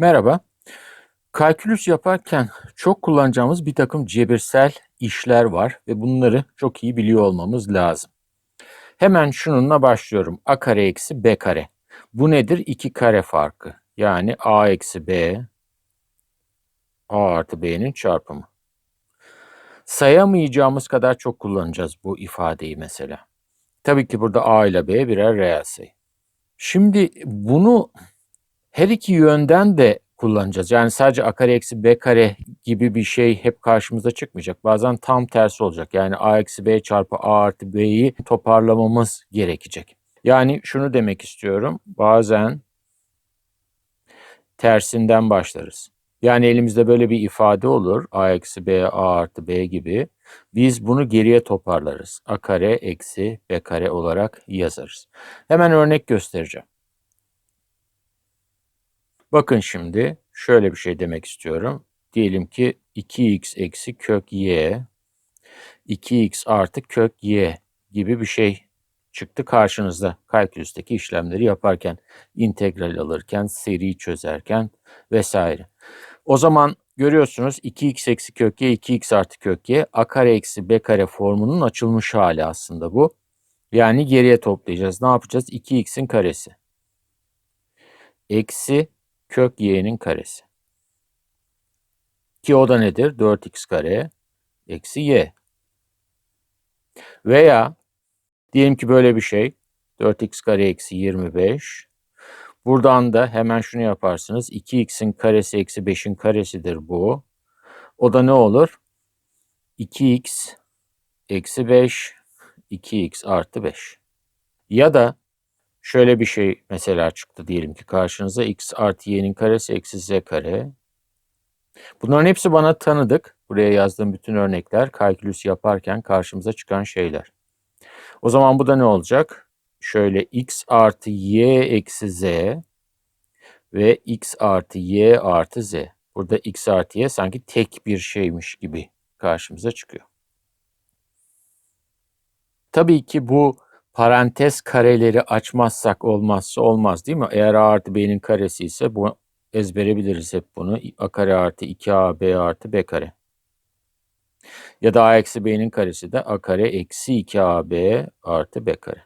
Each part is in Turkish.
Merhaba. Kalkülüs yaparken çok kullanacağımız bir takım cebirsel işler var ve bunları çok iyi biliyor olmamız lazım. Hemen şununla başlıyorum. A kare eksi B kare. Bu nedir? İki kare farkı. Yani A eksi B A artı B'nin çarpımı. Sayamayacağımız kadar çok kullanacağız bu ifadeyi mesela. Tabii ki burada A ile B birer reel sayı. Şimdi bunu her iki yönden de kullanacağız. Yani sadece a kare eksi b kare gibi bir şey hep karşımıza çıkmayacak. Bazen tam tersi olacak. Yani a eksi b çarpı a artı b'yi toparlamamız gerekecek. Yani şunu demek istiyorum. Bazen tersinden başlarız. Yani elimizde böyle bir ifade olur. a eksi b a artı b gibi. Biz bunu geriye toparlarız. a kare eksi b kare olarak yazarız. Hemen örnek göstereceğim. Bakın şimdi şöyle bir şey demek istiyorum. Diyelim ki 2x eksi kök y, 2x artı kök y gibi bir şey çıktı karşınızda kalkülüsteki işlemleri yaparken, integral alırken, seri çözerken vesaire. O zaman görüyorsunuz 2x eksi kök y, 2x artı kök y, a kare eksi b kare formunun açılmış hali aslında bu. Yani geriye toplayacağız. Ne yapacağız? 2x'in karesi. Eksi kök y'nin karesi. Ki o da nedir? 4x kare eksi y. Veya diyelim ki böyle bir şey. 4x kare eksi 25. Buradan da hemen şunu yaparsınız. 2x'in karesi eksi 5'in karesidir bu. O da ne olur? 2x eksi 5 2x artı 5. Ya da Şöyle bir şey mesela çıktı diyelim ki karşınıza x artı y'nin karesi eksi z kare. Bunların hepsi bana tanıdık. Buraya yazdığım bütün örnekler kalkülüs yaparken karşımıza çıkan şeyler. O zaman bu da ne olacak? Şöyle x artı y eksi z ve x artı y artı z. Burada x artı y sanki tek bir şeymiş gibi karşımıza çıkıyor. Tabii ki bu parantez kareleri açmazsak olmazsa olmaz değil mi? Eğer a artı b'nin karesi ise bu ezbere biliriz hep bunu. a kare artı 2a b artı b kare. Ya da a eksi b'nin karesi de a kare eksi 2ab artı b kare.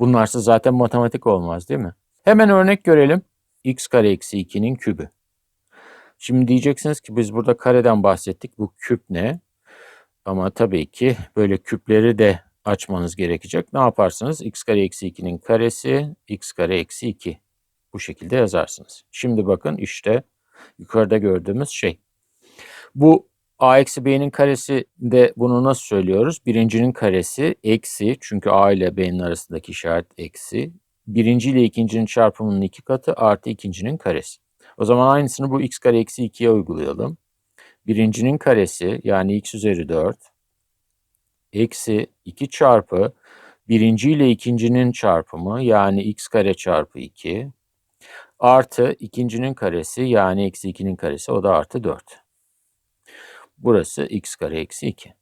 Bunlarsa zaten matematik olmaz değil mi? Hemen örnek görelim. x kare eksi 2'nin kübü. Şimdi diyeceksiniz ki biz burada kareden bahsettik. Bu küp ne? Ama tabii ki böyle küpleri de açmanız gerekecek. Ne yaparsınız? x kare eksi 2'nin karesi x kare eksi 2. Bu şekilde yazarsınız. Şimdi bakın işte yukarıda gördüğümüz şey. Bu a eksi b'nin karesi de bunu nasıl söylüyoruz? Birincinin karesi eksi çünkü a ile b'nin arasındaki işaret eksi. Birinci ile ikincinin çarpımının iki katı artı ikincinin karesi. O zaman aynısını bu x kare eksi 2'ye uygulayalım. Birincinin karesi yani x üzeri 4 eksi 2 çarpı birinci ile ikincinin çarpımı yani x kare çarpı 2 artı ikincinin karesi yani eksi 2'nin karesi o da artı 4. Burası x kare eksi 2.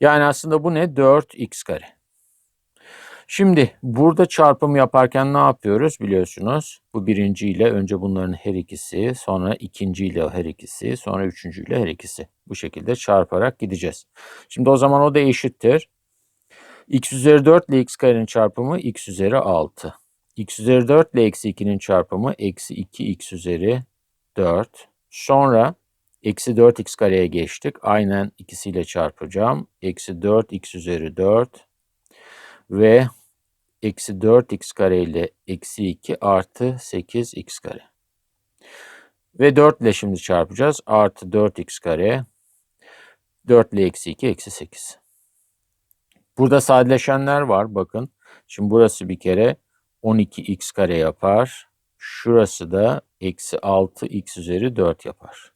Yani aslında bu ne? 4x kare. Şimdi burada çarpım yaparken ne yapıyoruz biliyorsunuz. Bu birinci ile önce bunların her ikisi, sonra ikinci ile her ikisi, sonra üçüncü ile her ikisi. Bu şekilde çarparak gideceğiz. Şimdi o zaman o da eşittir. x üzeri 4 ile x karenin çarpımı x üzeri 6. x üzeri 4 ile eksi 2'nin çarpımı eksi 2x üzeri 4. Sonra eksi 4x kareye geçtik. Aynen ikisiyle çarpacağım. Eksi 4x üzeri 4 ve eksi 4x kare ile eksi 2 artı 8x kare. Ve 4 ile şimdi çarpacağız. Artı 4x kare. 4 ile eksi 2 eksi 8. Burada sadeleşenler var bakın. Şimdi burası bir kere 12x kare yapar. Şurası da eksi 6x üzeri 4 yapar.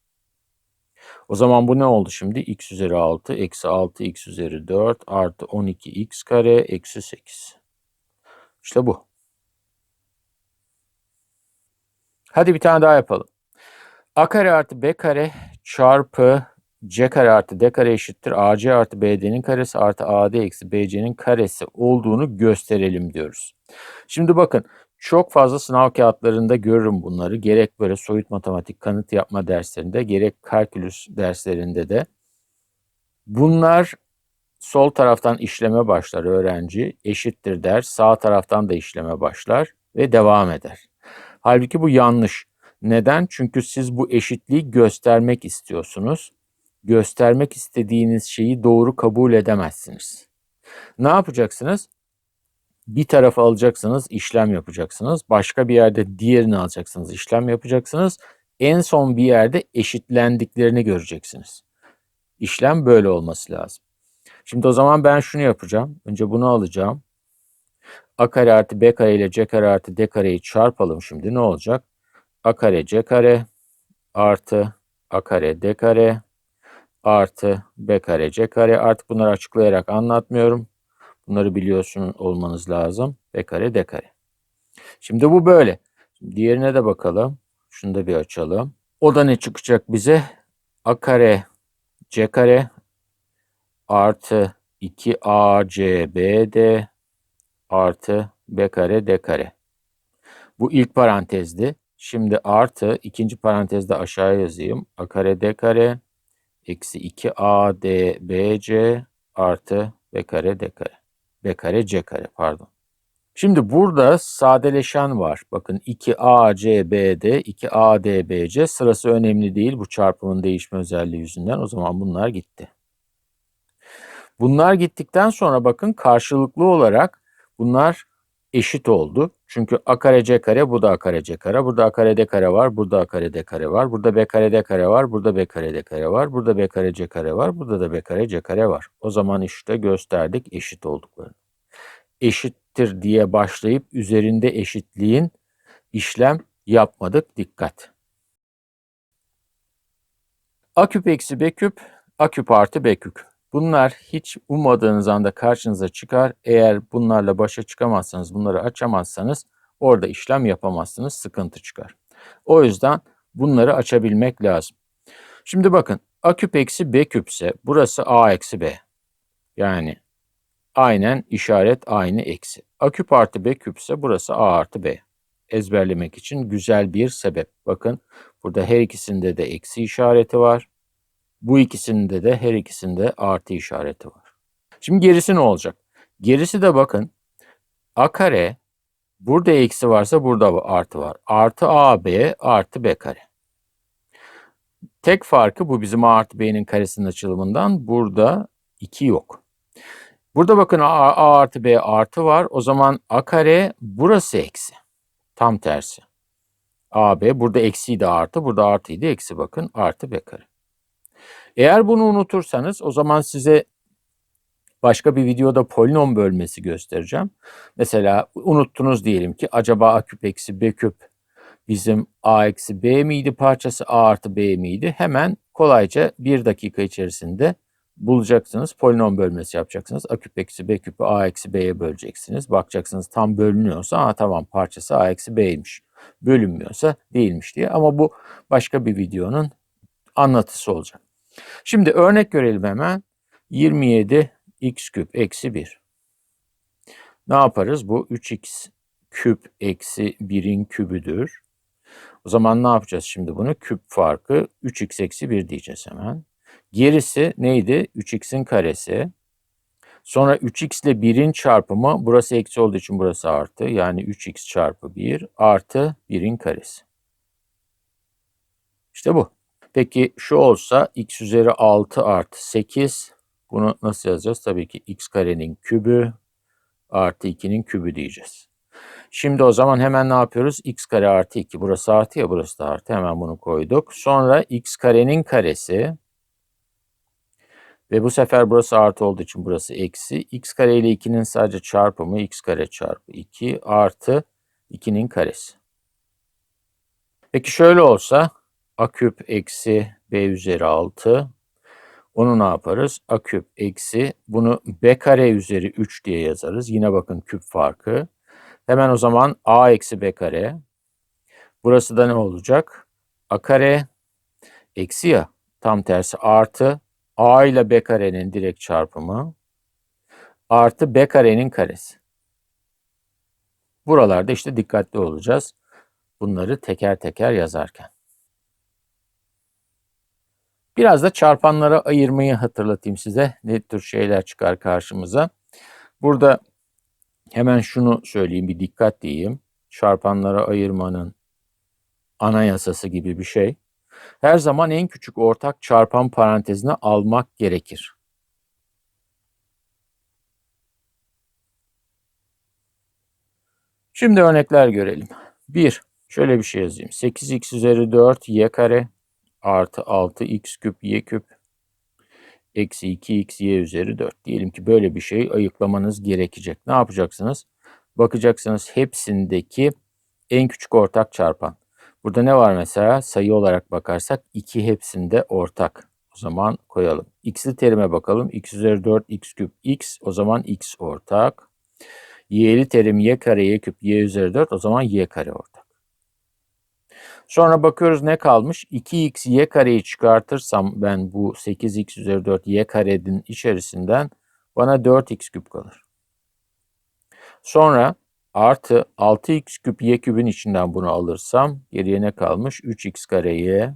O zaman bu ne oldu şimdi? x üzeri 6 eksi 6x üzeri 4 artı 12x kare eksi 8. İşte bu. Hadi bir tane daha yapalım. A kare artı B kare çarpı C kare artı D kare eşittir. AC artı BD'nin karesi artı AD eksi BC'nin karesi olduğunu gösterelim diyoruz. Şimdi bakın Çok fazla sınav kağıtlarında görürüm bunları. Gerek böyle soyut matematik kanıt yapma derslerinde, gerek kalkülüs derslerinde de. Bunlar sol taraftan işleme başlar öğrenci, eşittir der. Sağ taraftan da işleme başlar ve devam eder. Halbuki bu yanlış. Neden? Çünkü siz bu eşitliği göstermek istiyorsunuz. Göstermek istediğiniz şeyi doğru kabul edemezsiniz. Ne yapacaksınız? Bir tarafı alacaksınız, işlem yapacaksınız. Başka bir yerde diğerini alacaksınız, işlem yapacaksınız. En son bir yerde eşitlendiklerini göreceksiniz. İşlem böyle olması lazım. Şimdi o zaman ben şunu yapacağım. Önce bunu alacağım. A kare artı B kare ile C kare artı D kareyi çarpalım şimdi. Ne olacak? A kare C kare artı A kare D kare artı B kare C kare. Artık bunları açıklayarak anlatmıyorum. Bunları biliyorsun olmanız lazım. B kare D kare. Şimdi bu böyle. Diğerine de bakalım. Şunu da bir açalım. O da ne çıkacak bize? A kare C kare artı 2ACBD artı B kare D kare. Bu ilk parantezdi. Şimdi artı ikinci parantezde aşağıya yazayım. A kare D kare eksi 2ADBC artı B kare D kare. B kare C kare pardon. Şimdi burada sadeleşen var. Bakın 2ACBD, 2ADBC sırası önemli değil bu çarpımın değişme özelliği yüzünden. O zaman bunlar gitti. Bunlar gittikten sonra bakın karşılıklı olarak bunlar eşit oldu. Çünkü a kare c kare bu da a kare c kare. Burada a kare d kare var. Burada a kare d kare var. Burada b kare d kare var. Burada b kare d kare var. Burada b kare c kare var. Burada da b kare c kare var. O zaman işte gösterdik eşit olduklarını. Eşittir diye başlayıp üzerinde eşitliğin işlem yapmadık. Dikkat. A küp eksi b küp, a küp artı b küp. Bunlar hiç ummadığınız anda karşınıza çıkar. Eğer bunlarla başa çıkamazsanız, bunları açamazsanız orada işlem yapamazsınız, sıkıntı çıkar. O yüzden bunları açabilmek lazım. Şimdi bakın a küp eksi b küpse burası a eksi b. Yani aynen işaret aynı eksi. a küp artı b küpse burası a artı b. Ezberlemek için güzel bir sebep. Bakın burada her ikisinde de eksi işareti var. Bu ikisinde de her ikisinde artı işareti var. Şimdi gerisi ne olacak? Gerisi de bakın a kare burada eksi varsa burada artı var. Artı ab artı b kare. Tek farkı bu bizim a artı b'nin karesinin açılımından burada 2 yok. Burada bakın a, a artı b artı var. O zaman a kare burası eksi. Tam tersi. AB burada eksiydi artı. Burada artıydı eksi bakın. Artı b kare. Eğer bunu unutursanız o zaman size başka bir videoda polinom bölmesi göstereceğim. Mesela unuttunuz diyelim ki acaba a küp eksi b küp bizim a eksi b miydi parçası a artı b miydi? Hemen kolayca bir dakika içerisinde bulacaksınız. Polinom bölmesi yapacaksınız. A küp eksi b küpü a eksi b'ye böleceksiniz. Bakacaksınız tam bölünüyorsa ha tamam parçası a eksi b'ymiş. Bölünmüyorsa değilmiş diye. Ama bu başka bir videonun anlatısı olacak. Şimdi örnek görelim hemen. 27 x küp eksi 1. Ne yaparız? Bu 3x küp eksi 1'in kübüdür. O zaman ne yapacağız şimdi bunu? Küp farkı 3x eksi 1 diyeceğiz hemen. Gerisi neydi? 3x'in karesi. Sonra 3x ile 1'in çarpımı burası eksi olduğu için burası artı. Yani 3x çarpı 1 artı 1'in karesi. İşte bu. Peki şu olsa x üzeri 6 artı 8. Bunu nasıl yazacağız? Tabii ki x karenin kübü artı 2'nin kübü diyeceğiz. Şimdi o zaman hemen ne yapıyoruz? x kare artı 2. Burası artı ya burası da artı. Hemen bunu koyduk. Sonra x karenin karesi ve bu sefer burası artı olduğu için burası eksi. x kare ile 2'nin sadece çarpımı x kare çarpı 2 artı 2'nin karesi. Peki şöyle olsa a küp eksi b üzeri 6. Onu ne yaparız? a küp eksi bunu b kare üzeri 3 diye yazarız. Yine bakın küp farkı. Hemen o zaman a eksi b kare. Burası da ne olacak? a kare eksi ya tam tersi artı a ile b karenin direkt çarpımı artı b karenin karesi. Buralarda işte dikkatli olacağız. Bunları teker teker yazarken. Biraz da çarpanlara ayırmayı hatırlatayım size. Ne tür şeyler çıkar karşımıza. Burada hemen şunu söyleyeyim bir dikkat diyeyim. Çarpanlara ayırmanın anayasası gibi bir şey. Her zaman en küçük ortak çarpan parantezine almak gerekir. Şimdi örnekler görelim. 1. Şöyle bir şey yazayım. 8x üzeri 4 y kare artı 6x küp y küp eksi 2x y üzeri 4. Diyelim ki böyle bir şey ayıklamanız gerekecek. Ne yapacaksınız? Bakacaksınız hepsindeki en küçük ortak çarpan. Burada ne var mesela? Sayı olarak bakarsak 2 hepsinde ortak. O zaman koyalım. X'li terime bakalım. x üzeri 4 x küp x. O zaman x ortak. Y'li terim y kare y küp y üzeri 4. O zaman y kare ortak. Sonra bakıyoruz ne kalmış? 2x y kareyi çıkartırsam ben bu 8x üzeri 4 y karenin içerisinden bana 4x küp kalır. Sonra artı 6x küp y kübün içinden bunu alırsam geriye ne kalmış? 3x kare y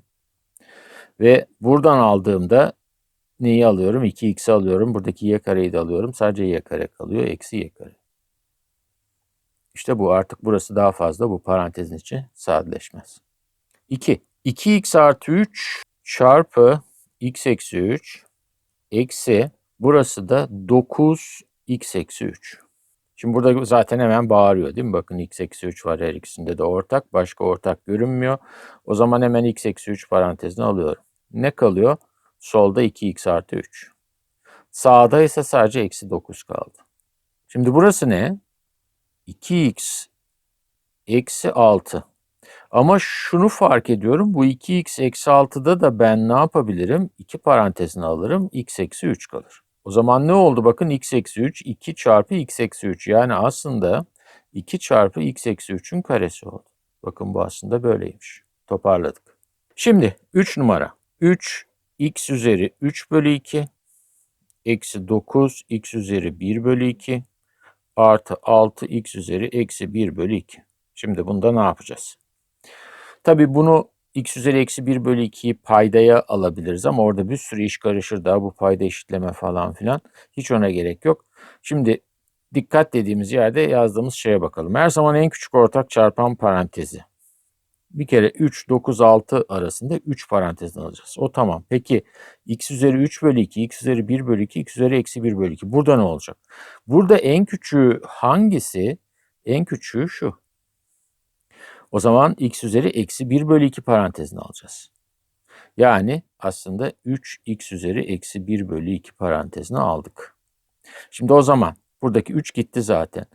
ve buradan aldığımda neyi alıyorum? 2x'i alıyorum. Buradaki y kareyi de alıyorum. Sadece y kare kalıyor. Eksi y kare. İşte bu artık burası daha fazla bu parantezin içi sadeleşmez. 2. 2x artı 3 çarpı x eksi 3 eksi burası da 9x eksi 3. Şimdi burada zaten hemen bağırıyor değil mi? Bakın x eksi 3 var her ikisinde de ortak. Başka ortak görünmüyor. O zaman hemen x eksi 3 parantezine alıyorum. Ne kalıyor? Solda 2x artı 3. Sağda ise sadece eksi 9 kaldı. Şimdi burası ne? 2x eksi 6. Ama şunu fark ediyorum. Bu 2x eksi 6'da da ben ne yapabilirim? 2 parantezine alırım. x eksi 3 kalır. O zaman ne oldu? Bakın x eksi 3 2 çarpı x eksi 3. Yani aslında 2 çarpı x eksi 3'ün karesi oldu. Bakın bu aslında böyleymiş. Toparladık. Şimdi 3 numara. 3 x üzeri 3 bölü 2 eksi 9 x üzeri 1 bölü 2 artı 6 x üzeri eksi 1 bölü 2. Şimdi bunda ne yapacağız? Tabii bunu x üzeri eksi 1 bölü 2'yi paydaya alabiliriz ama orada bir sürü iş karışır daha bu payda eşitleme falan filan. Hiç ona gerek yok. Şimdi dikkat dediğimiz yerde yazdığımız şeye bakalım. Her zaman en küçük ortak çarpan parantezi. Bir kere 3, 9, 6 arasında 3 parantezden alacağız. O tamam. Peki x üzeri 3 bölü 2, x üzeri 1 bölü 2, x üzeri eksi 1 bölü 2. Burada ne olacak? Burada en küçüğü hangisi? En küçüğü şu. O zaman x üzeri eksi 1 bölü 2 parantezini alacağız. Yani aslında 3x üzeri eksi 1 bölü 2 parantezini aldık. Şimdi o zaman buradaki 3 gitti zaten.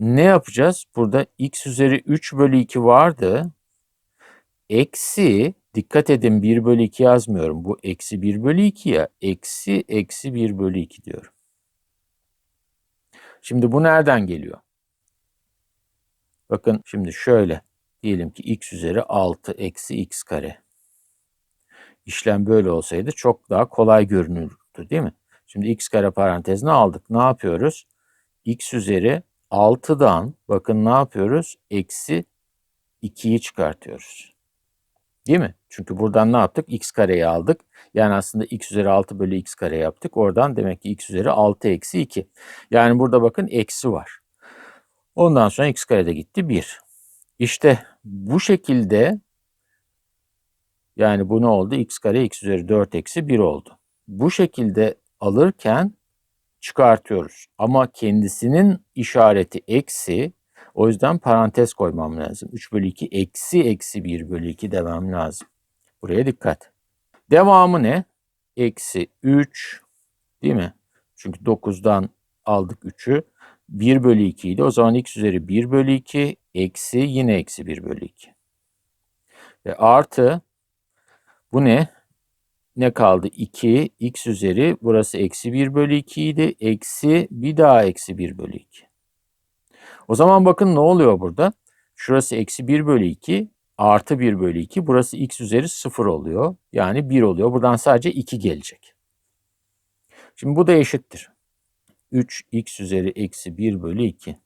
Ne yapacağız? Burada x üzeri 3 bölü 2 vardı. Eksi, dikkat edin 1 bölü 2 yazmıyorum. Bu eksi 1 bölü 2 ya. Eksi, eksi 1 bölü 2 diyorum. Şimdi bu nereden geliyor? Bakın şimdi şöyle. Diyelim ki x üzeri 6 eksi x kare. İşlem böyle olsaydı çok daha kolay görünürdü değil mi? Şimdi x kare parantezine aldık. Ne yapıyoruz? x üzeri 6'dan bakın ne yapıyoruz? Eksi 2'yi çıkartıyoruz. Değil mi? Çünkü buradan ne yaptık? x kareyi aldık. Yani aslında x üzeri 6 bölü x kare yaptık. Oradan demek ki x üzeri 6 eksi 2. Yani burada bakın eksi var. Ondan sonra x kare de gitti 1. İşte bu şekilde yani bu ne oldu? x kare x üzeri 4 eksi 1 oldu. Bu şekilde alırken çıkartıyoruz. Ama kendisinin işareti eksi. O yüzden parantez koymam lazım. 3 bölü 2 eksi eksi 1 bölü 2 demem lazım. Buraya dikkat. Devamı ne? Eksi 3 değil mi? Çünkü 9'dan aldık 3'ü. 1 bölü 2 idi. O zaman x üzeri 1 bölü 2 eksi yine eksi 1 bölü 2. Ve artı bu ne? Ne kaldı? 2 x üzeri burası eksi 1 bölü 2 idi. Eksi bir daha eksi 1 bölü 2. O zaman bakın ne oluyor burada? Şurası eksi 1 bölü 2 artı 1 bölü 2. Burası x üzeri 0 oluyor. Yani 1 oluyor. Buradan sadece 2 gelecek. Şimdi bu da eşittir. 3x üzeri eksi 1 bölü 2.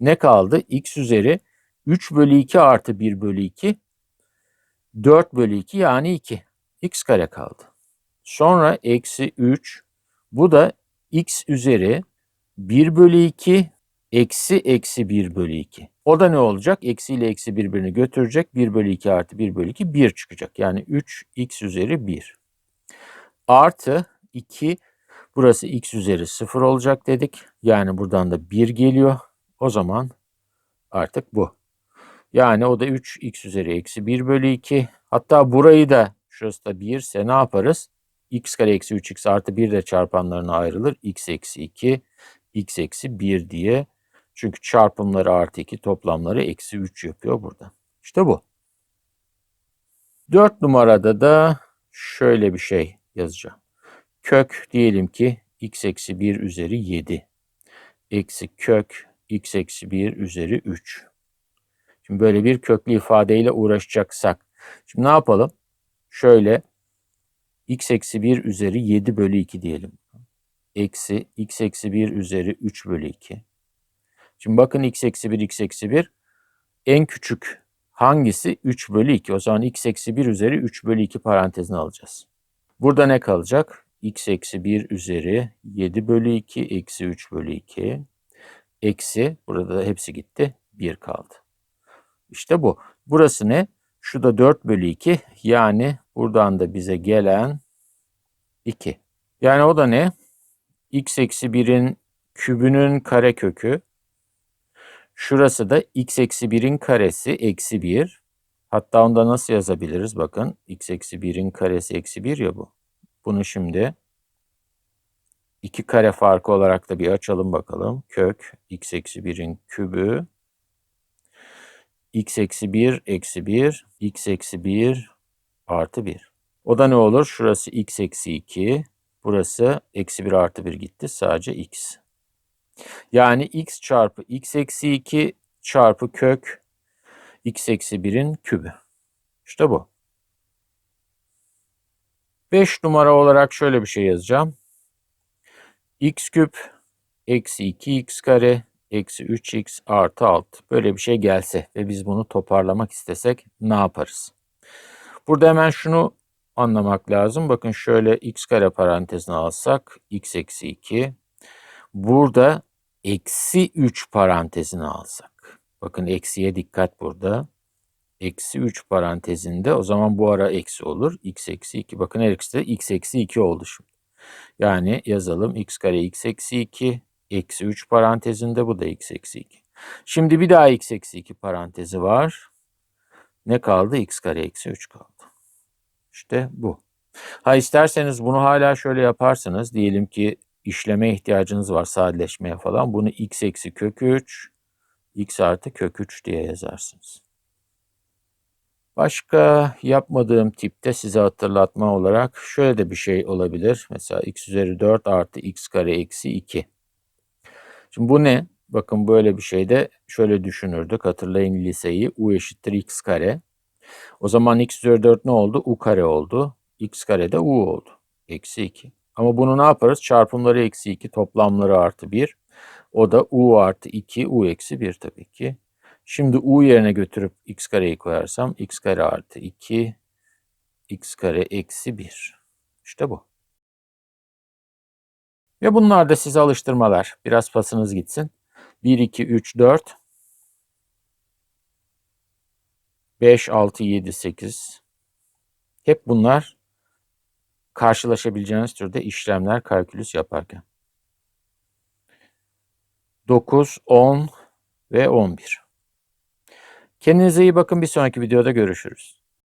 Ne kaldı? x üzeri 3 bölü 2 artı 1 bölü 2 4 bölü 2 yani 2. x kare kaldı. Sonra eksi 3 bu da x üzeri 1 bölü 2 eksi eksi 1 bölü 2. O da ne olacak? Eksi ile eksi birbirini götürecek. 1 bölü 2 artı 1 bölü 2 1 çıkacak. Yani 3 x üzeri 1. Artı 2 burası x üzeri 0 olacak dedik. Yani buradan da 1 geliyor. O zaman artık bu. Yani o da 3 x üzeri eksi 1 bölü 2. Hatta burayı da şurası da 1 ise ne yaparız? x kare eksi 3x artı 1 de çarpanlarına ayrılır. x eksi 2 x eksi 1 diye. Çünkü çarpımları artı 2 toplamları eksi 3 yapıyor burada. İşte bu. 4 numarada da şöyle bir şey yazacağım. Kök diyelim ki x eksi 1 üzeri 7. Eksi kök x eksi 1 üzeri 3. Şimdi böyle bir köklü ifadeyle uğraşacaksak. Şimdi ne yapalım? Şöyle x eksi 1 üzeri 7 bölü 2 diyelim. Eksi x eksi 1 üzeri 3 bölü 2. Şimdi bakın x eksi 1 x eksi 1 en küçük hangisi? 3 bölü 2. O zaman x eksi 1 üzeri 3 bölü 2 parantezine alacağız. Burada ne kalacak? x eksi 1 üzeri 7 bölü 2 eksi 3 bölü 2 eksi burada da hepsi gitti 1 kaldı. İşte bu. Burası ne? Şu da 4 bölü 2 yani buradan da bize gelen 2. Yani o da ne? x eksi 1'in kübünün kare kökü. Şurası da x eksi 1'in karesi eksi 1. Hatta onda nasıl yazabiliriz? Bakın x eksi 1'in karesi eksi 1 ya bu. Bunu şimdi iki kare farkı olarak da bir açalım bakalım. Kök x eksi 1'in kübü x eksi 1 eksi 1 x eksi 1 artı 1. O da ne olur? Şurası x eksi 2 burası eksi 1 artı 1 gitti. Sadece x. Yani x çarpı x eksi 2 çarpı kök x eksi 1'in kübü. İşte bu. 5 numara olarak şöyle bir şey yazacağım. X küp eksi 2x kare eksi 3x artı 6. Böyle bir şey gelse ve biz bunu toparlamak istesek ne yaparız? Burada hemen şunu anlamak lazım. Bakın şöyle x kare parantezine alsak x eksi 2. Burada eksi 3 parantezine alsak. Bakın eksiye dikkat burada. Eksi 3 parantezinde o zaman bu ara eksi olur. x eksi 2. Bakın her ikisi de x eksi 2 oldu şimdi. Yani yazalım x kare x eksi 2 eksi 3 parantezinde bu da x eksi 2. Şimdi bir daha x eksi 2 parantezi var. Ne kaldı? x kare eksi 3 kaldı. İşte bu. Ha isterseniz bunu hala şöyle yaparsınız. Diyelim ki işleme ihtiyacınız var sadeleşmeye falan. Bunu x eksi kök 3 x artı kök 3 diye yazarsınız. Başka yapmadığım tipte size hatırlatma olarak şöyle de bir şey olabilir. Mesela x üzeri 4 artı x kare eksi 2. Şimdi bu ne? Bakın böyle bir şeyde şöyle düşünürdük. Hatırlayın liseyi. u eşittir x kare. O zaman x üzeri 4 ne oldu? u kare oldu. x kare de u oldu. Eksi 2. Ama bunu ne yaparız? Çarpımları eksi 2, toplamları artı 1. O da u artı 2, u eksi 1 tabii ki. Şimdi u yerine götürüp x kareyi koyarsam x kare artı 2, x kare eksi 1. İşte bu. Ve bunlar da size alıştırmalar. Biraz pasınız gitsin. 1, 2, 3, 4, 5, 6, 7, 8. Hep bunlar karşılaşabileceğiniz türde işlemler kalkülüs yaparken. 9, 10 ve 11. Kendinize iyi bakın. Bir sonraki videoda görüşürüz.